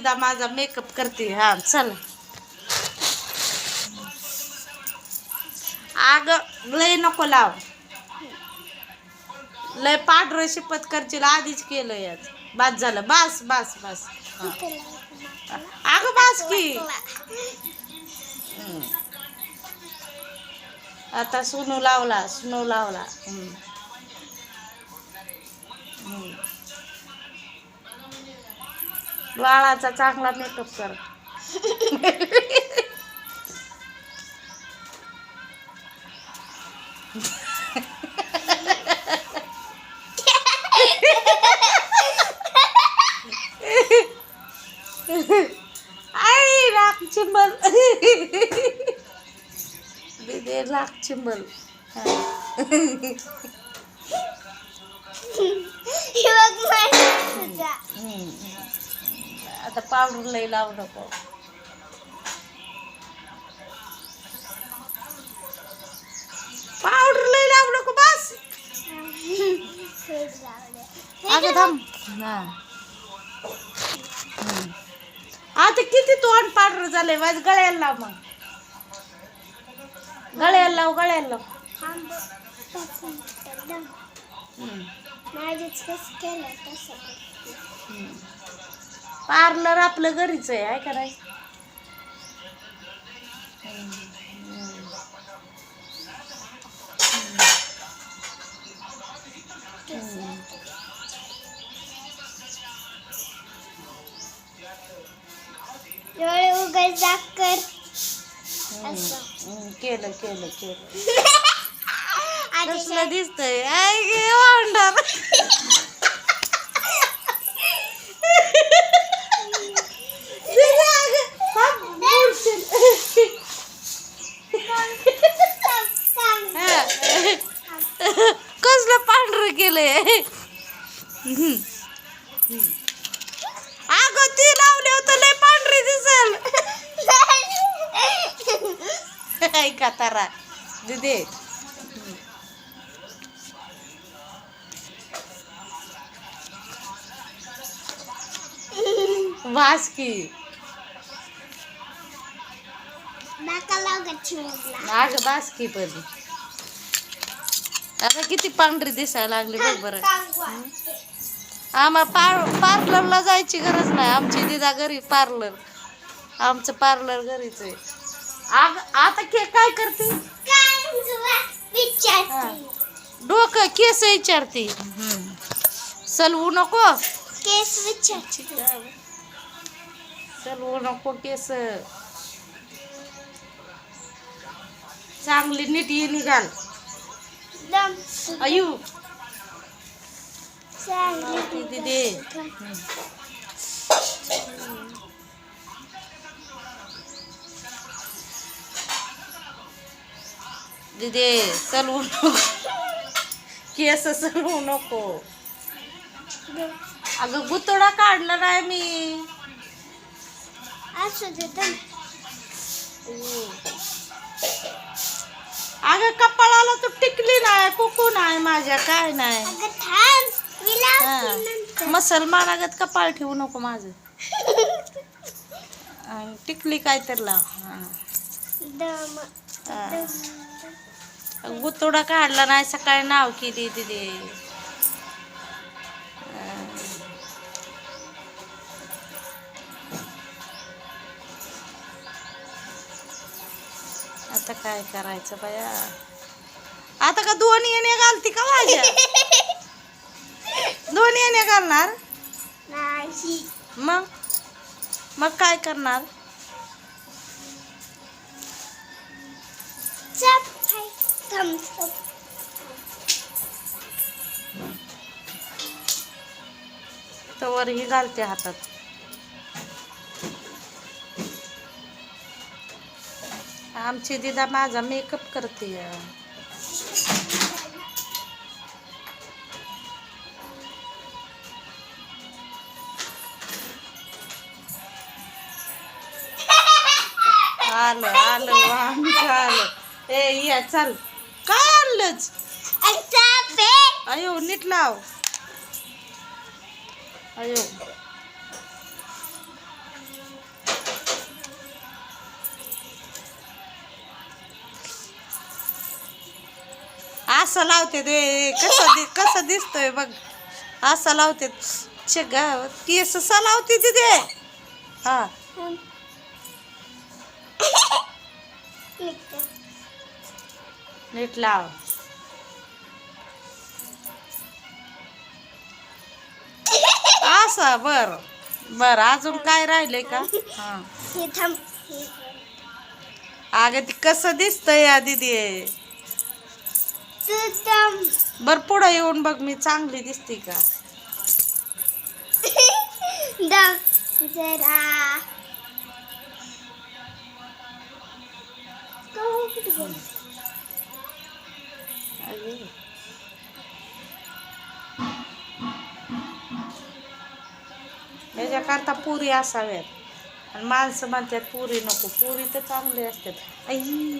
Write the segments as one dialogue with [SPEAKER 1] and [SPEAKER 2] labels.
[SPEAKER 1] एकदा माझा मेकअप करते. हा चल. आग लय नको लाव. लय पांढरं शिपत करशील आधीच केलं याच बास झालं. बास बास बास. हा. अगं बास की. आता सुनू लावला सुनू लावला. हम्म. हम्म. बाळाचा चांगला मेकअप कर आई राख चिंबल दे राख चिंबल आता पावडर लई लावू नको. पावडर लई लावू नको बस. अगं थांब. हा. हम्म. आता किती तोंड पावडर झालंय माझ्या गळ्याला लाव मग. गळ्याला लाव गळ्याला लाव. हम्म. पार्लर आपलं घरीच आहे आहे का नाही?
[SPEAKER 2] जाकर
[SPEAKER 1] हम्म, केलं केलं केलं. दिसतंय आई गे वांडर कसलं पांढरं केलंय अगं ती लावली होतं लय पांढरी दिसल ऐका तारा दिदे वास की. अग बास की पण. आता किती पांढरी दिसायला लागली बघ बरं. आम्हाला पार पार्लरला जायची गरज नाही. आमची दिदा घरी पार्लर. आमचं पार्लर घरीच आहे. आग आता के काय करते? डोकं केस विचारते. सलवू नको.
[SPEAKER 2] केस विचारते.
[SPEAKER 1] सलवू नको केस. चांगली नीट ये निघाल.
[SPEAKER 2] दम.
[SPEAKER 1] अयू दिदे सलवू नको केस सलवू नको. अगं गुतडा काढला नाही मी. अगं कपाळाला तू टिकली नाही कुकू नाही माझ्या काय नाही.
[SPEAKER 2] अगं थांब. मी लावते. नंतर.
[SPEAKER 1] मुसलमानागत कपाळ ठेवू नको माझं. आणि टिकली काय तर लाव. गुतोडा काढला नाही सकाळी नाव केली तिथे आता काय करायचं बाया? आता का दोन येणे घालती का माझ्या? दोन येणे घालणार?
[SPEAKER 2] नाही.
[SPEAKER 1] मग? मग काय करणार?
[SPEAKER 2] चप
[SPEAKER 1] तवर ही घालते हातात. आमची दिदा माझा मेकअप करते. आलं आलं आमचं आलं. ए या चल.
[SPEAKER 2] फुलच
[SPEAKER 1] अयो नीट लाव. अयो असं लावते ते कसं दि कसं दिसतोय बघ. असं लावते. गाव केस ससा लावते तिथे हा. नीट लाव. असं बर. बर अजून काय राहिलंय का? हा.
[SPEAKER 2] हे थांब. हे
[SPEAKER 1] अगं ती कसं दिसतंय या दिदी?
[SPEAKER 2] तू थांब.
[SPEAKER 1] बर पुढं येऊन बघ मी चांगली दिसते का?
[SPEAKER 2] जरा. गहू कुठे गेला?
[SPEAKER 1] अगं. याच्याकरता पुरी असाव्यात. आणि माणसं म्हणतात पुरी नको पुरी तर चांगली असतात. आई.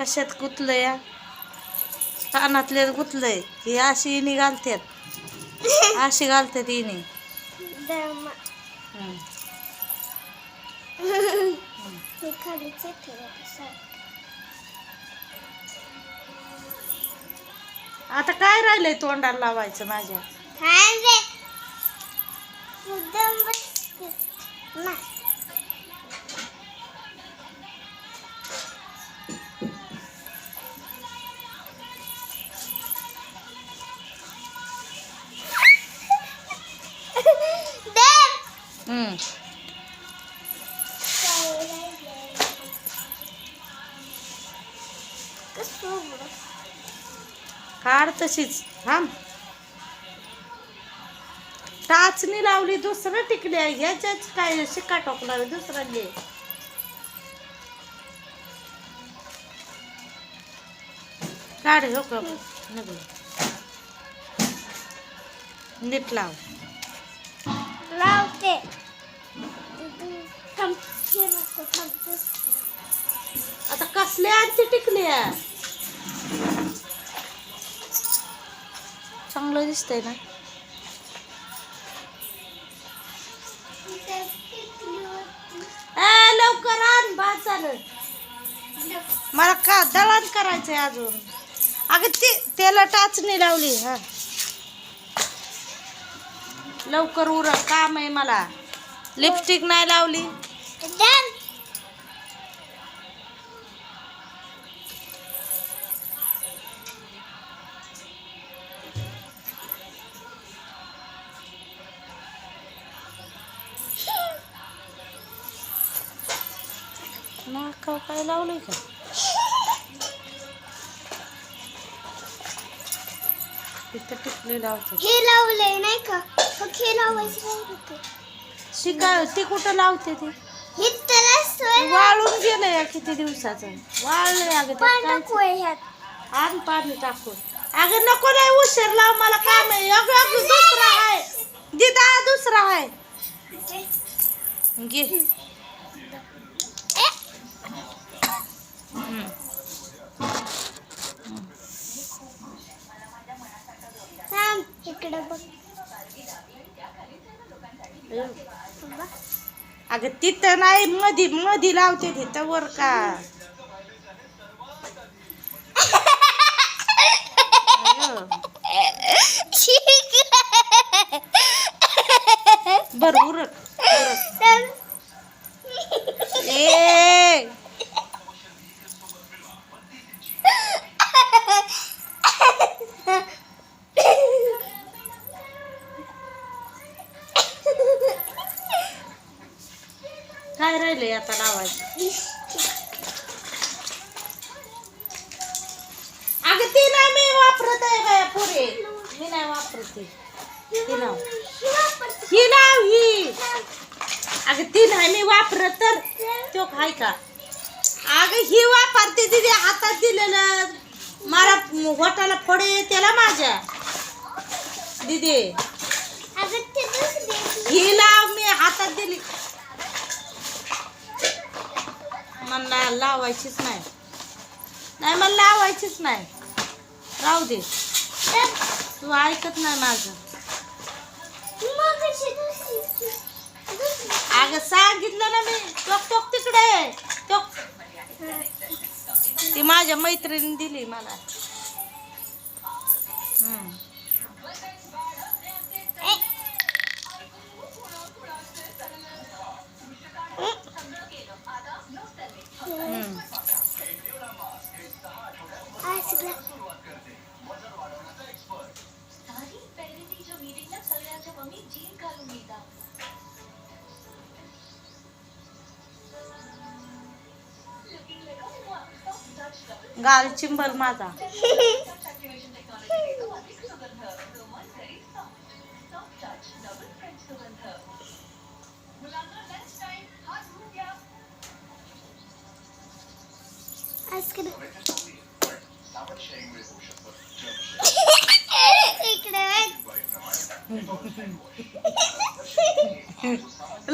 [SPEAKER 1] कशात गुतलं या कानातले गुतलंय. ही अशी इनी घालतात अशी घालतात इनी. हम्म. आता काय राहिलंय तोंडाला लावायचं माझ्या? तशीच. थांब. टाचणी लावली दुसरं टिकल्या ह्याच्याच काय शिक्का टोकला दुसरं घे. काढ हो का. नीट लाव.
[SPEAKER 2] लावते.
[SPEAKER 1] आता कसले आणते टिकल्या चांगलं दिसतंय ना. ए लवकर आण भात झालं मला का दळण करायचंय अजून? अगं ते त्याला टाचणी लावली हा. लवकर उर काम आहे मला. लिपस्टिक नाही लावली. काय लावलंय का? इथं टिकली लावतो
[SPEAKER 2] हे लावलंय नाही का? मग हे लावायचं नाही होतं.
[SPEAKER 1] ती कुठं लावते ती?
[SPEAKER 2] हे त्याला सोय
[SPEAKER 1] वाळून गेलंय किती दिवसाचं? वाळलंय अगं त्यात
[SPEAKER 2] पाणी
[SPEAKER 1] काय-
[SPEAKER 2] नको आहे ह्यात.
[SPEAKER 1] आण पाणी टाकून अगं नको नाही उशीर लाव मला काम आहे. अगं अगं दुसरा आहे. दिदा दुसरा आहे. घे.
[SPEAKER 2] इकडं बघ बघ.
[SPEAKER 1] अगं तिथं नाही मधी मधी लावते तिथं वर का अगं, बर उरक उरक
[SPEAKER 2] थांब.
[SPEAKER 1] ए काय राहिलंय आता लावायचं अगं ती नाही मी वापरत आहे बाया पुरे मी नाही वापरत ती ती लाव
[SPEAKER 2] हे वापरते.
[SPEAKER 1] ही लाव ही अगं ती नाही मी वापरत तर तो खाय का अगं ही वापरते तिथे हातात दिलेलं. मला होटाला फोडे त्याला माझ्या. दिदी. ही लाव मी हातात दिली. मला लावायचीच नाही. नाही मला लावायचीच नाही. राहू दे. तू ऐकत नाही माझं. अगं सांगितलं ना मी. टोक टोक तिकडे. टोक. ती माझ्या मैत्रिणी दिली मला. गाल चिंबल माझा.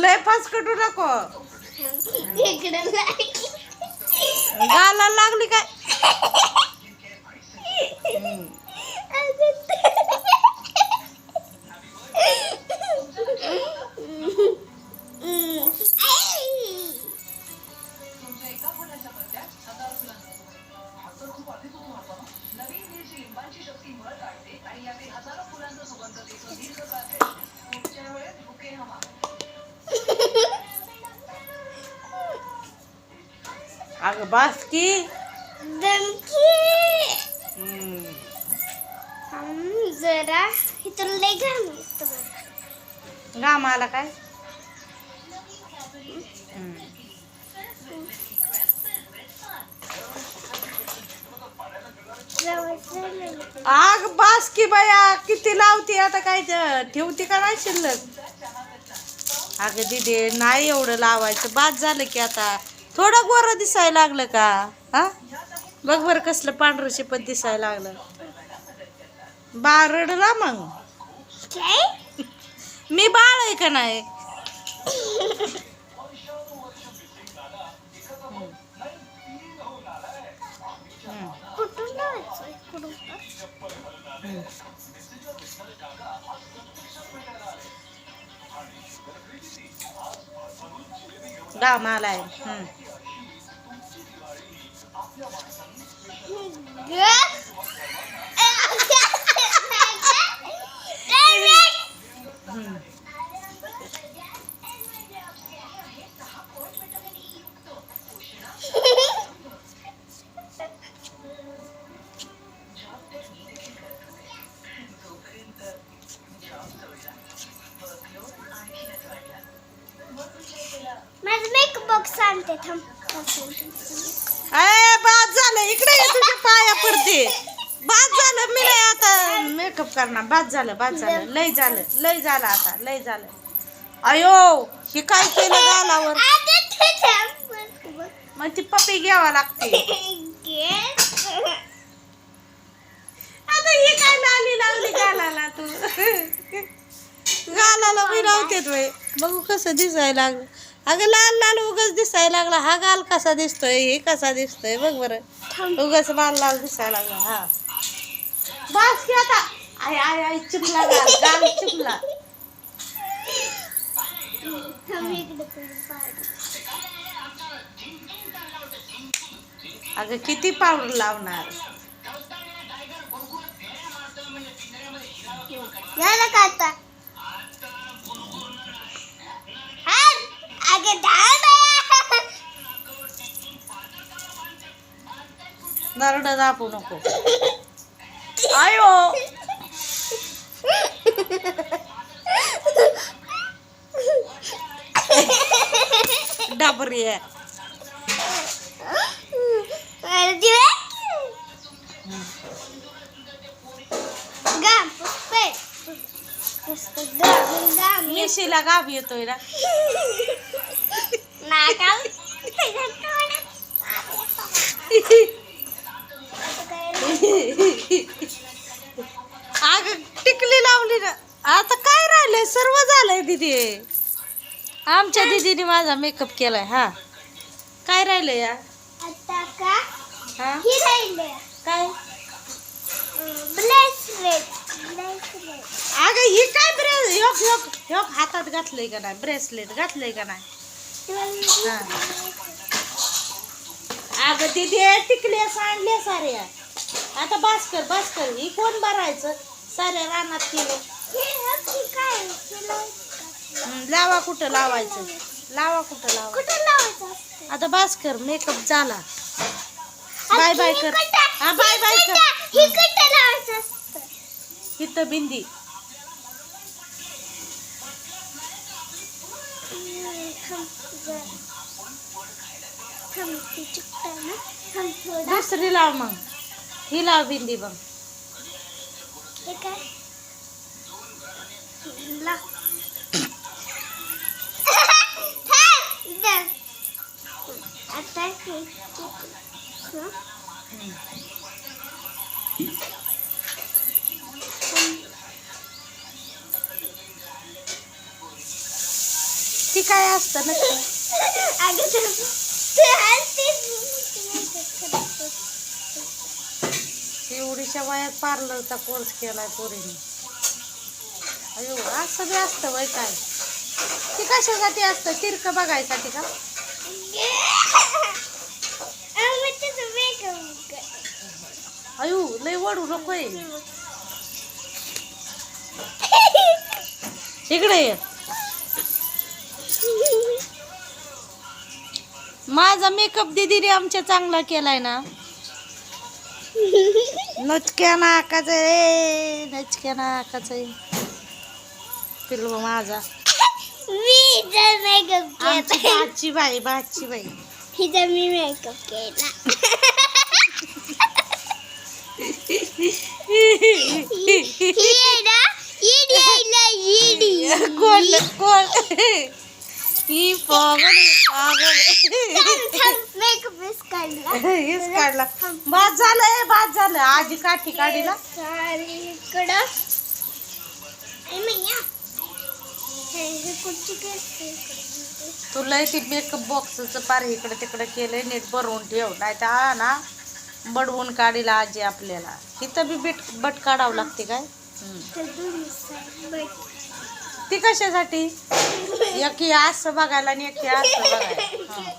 [SPEAKER 1] लय फास कटू नको. गाला लागली काय? अगं बास की
[SPEAKER 2] दमकी
[SPEAKER 1] हम्म.
[SPEAKER 2] हम्म, जरा तुला लय घाम येतो
[SPEAKER 1] घाम आला काय? हम्म.
[SPEAKER 2] नाही.
[SPEAKER 1] आग बास की बाया किती लावती आता काय ते- ठेवती का नाही शिल्लक? अगं दिदे नाही एवढं लावायचं. बाद झालं की आता. थोडं गोरं दिसायला लागलं का? हा? बघ बरं कसलं पांढरं शिपत दिसायला लागलं. बारडला मग. मी बाळ आहे का नाही? हम्म.
[SPEAKER 2] कुठून? लावायचं
[SPEAKER 1] झालं बाद झालं. लय झालं लय झालं आता लय झालं. अयो हे काय केलं गालावर? मग ती पप्पी घ्यावा लागते. आता ही काय लाली लावली गालाला तू? गालाला मी लावते बघू कसं दिसायला लागलं. अगं लाल लाल उगच दिसायला लागला. हा गाल कसा दिसतोय हे कसा दिसतोय? बघ बरं. उगच लाल लाल दिसायला लागला हा. बस की आता. आय आय आय चिपला गाल चिपला अगं किती पावडर लावणार?
[SPEAKER 2] झालं का आता.
[SPEAKER 1] नरड दाबू नको. आयो! डाबरी आहे. मिशीला गाभ येतोय ना
[SPEAKER 2] नाकाल.
[SPEAKER 1] दिदी आमच्या दिदीने माझा मेकअप केलाय हा. काय राहिलंय या?
[SPEAKER 2] आता का?
[SPEAKER 1] हा?
[SPEAKER 2] ही राहिले.
[SPEAKER 1] काय? अगं ही काय ब्रेस योग योग योग हातात घातलंय का नाही? ब्रेसलेट घातलंय का नाही? हा. अगं तिथे टिकल्या सांडल्या साऱ्या आता बास कर बास कर ही कोण भरायचं? साऱ्या रानात केलं
[SPEAKER 2] काय?
[SPEAKER 1] लावा कुठं लावायचं? लावा कुठं लावा? आता बास कर मेकअप झाला बाय बाय कर. हा बाय बाय कर. इथं बिंदी. दुसरी लाव मग. ही लाव बिंदी मग
[SPEAKER 2] आता?
[SPEAKER 1] ती काय असतं
[SPEAKER 2] म्हणून
[SPEAKER 1] एवढीच्या वयात पार्लरचा कोर्स केलाय पोरीने. अयो असं बी असतं वय काय? ती कशासाठी असतं? तिरक बघायसाठी का?
[SPEAKER 2] आम्ही
[SPEAKER 1] अयो लय वडू नको इकडे ये. माझा मेकअप दिदीने आमच्या चांगला केलाय ना. नचक्या नाकाच रे नचक्या नाकाच पिल्लू माझा.
[SPEAKER 2] मी जर मेकअप
[SPEAKER 1] आमची
[SPEAKER 2] केला.
[SPEAKER 1] बाची बाई बाची बाई.
[SPEAKER 2] हिचा मी मेकअप केला. ही आहे ना येडी आहे ना येडी.
[SPEAKER 1] कोण कोण? ही पागल आहे, पागल
[SPEAKER 2] मेकअप मिस काढला.
[SPEAKER 1] हेच काढला. बाद झालंय बाद झालं. आजी काठी काढीला
[SPEAKER 2] इकडं. ए मैया. कुठची करते
[SPEAKER 1] तुला ती मेकअप बॉक्सचं पार इकडे तिकडे केलंय नीट भरवून ठेव. नाही तर हा ना बडवून काढीला आजी आपल्याला. इथं बी बीट बट काढावं लागते काय? ती कशासाठी? एक असं बघायला आणि एक असं बघायला.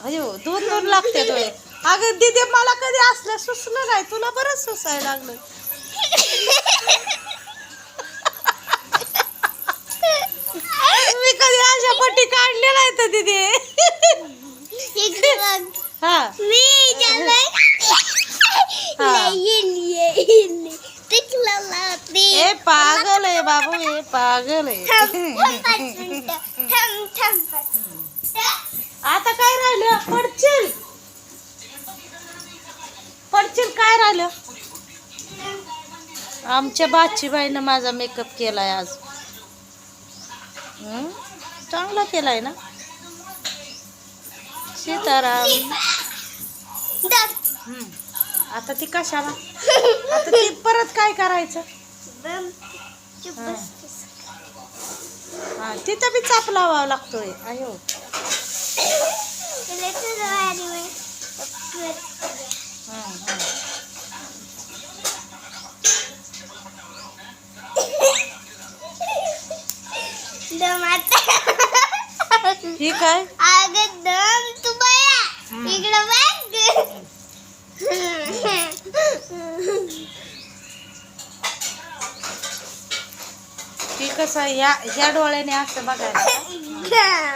[SPEAKER 1] अयो दोन दोन लागते तो अगं दिदी मला कधी असलं सुचलं नाही. तुला बरंच सुसायला लागलं. अशा पट्टी काढली नाही तर हा.
[SPEAKER 2] मी
[SPEAKER 1] ए पागल आहे बाबू हे पागल आहे. आता काय राहिलं? पडचिल पडचिल काय राहिलं? आमच्या बादशीबाईनं माझा मेकअप केलाय आज. हं? चांगला केलाय ना. सीताराम. आता ती कशाला? आता ती परत काय करायचं. हा. तिथं बी चाप लावावा लागतोय. अयो ही काय
[SPEAKER 2] अगं दम तू बया
[SPEAKER 1] हम्म.
[SPEAKER 2] इकडं बघ
[SPEAKER 1] ती कसं ह्या ह्या डोळ्याने असं बघायला.